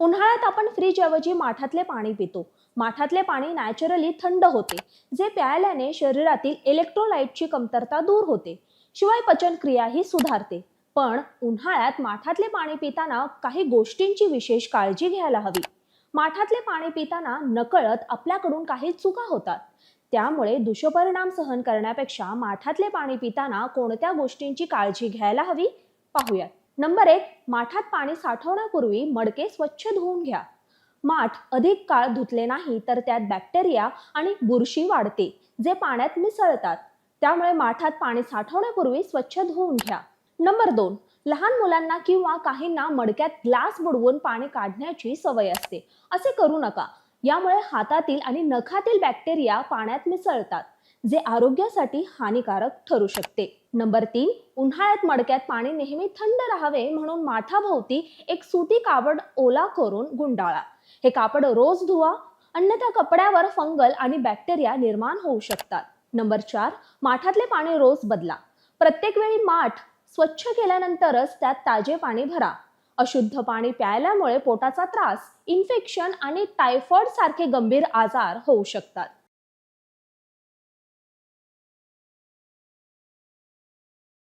उन्हाळ्यात आपण फ्रीज ऐवजी माठातले पाणी पितो. माठातले पाणी नॅचरली थंड होते जे प्यायल्याने शरीरातील इलेक्ट्रोलाइटची कमतरता दूर होते. शिवाय पचनक्रियाही सुधारते. पण उन्हाळ्यात माठातले पाणी पिताना काही गोष्टींची विशेष काळजी घ्यायला हवी. माठातले पाणी पिताना नकळत आपल्याकडून काही चुका होतात. त्यामुळे दुष्परिणाम सहन करण्यापेक्षा माठातले पाणी पिताना कोणत्या गोष्टींची काळजी घ्यायला हवी? पाहूयात. नंबर एक माठात पाणी साठवण्यापूर्वी मडके स्वच्छ धुवून घ्या. माठ अधिक काळ धुतले नाही तर त्यात बॅक्टेरिया आणि बुरशी वाढते जे पाण्यात मिसळतात. त्यामुळे माठात पाणी साठवण्यापूर्वी स्वच्छ धुवून घ्या. नंबर दोन लहान मुलांना किंवा काहींना मडक्यात ग्लास बुडवून पाणी काढण्याची सवय असते. असे करू नका. यामुळे हातातील आणि नखातील बॅक्टेरिया पाण्यात मिसळतात. जे आरोग्यासाठी हानिकारक ठरू शकते. नंबर तीन उन्हाळ्यात मडक्यात पाणी नेहमी थंड राहावे म्हणून माठाभोवती एक सुती कापड ओला करून गुंडाळा. हे कापड रोज धुवा अन्यथा कपड्यावर फंगल आणि बॅक्टेरिया निर्माण होऊ शकतात. नंबर चार माठातले पाणी रोज बदला. प्रत्येक वेळी माठ स्वच्छ केल्यानंतरच त्यात ताजे पाणी भरा. अशुद्ध पाणी प्यायल्यामुळे पोटाचा त्रास इन्फेक्शन आणि टायफॉइड सारखे गंभीर आजार होऊ शकतात.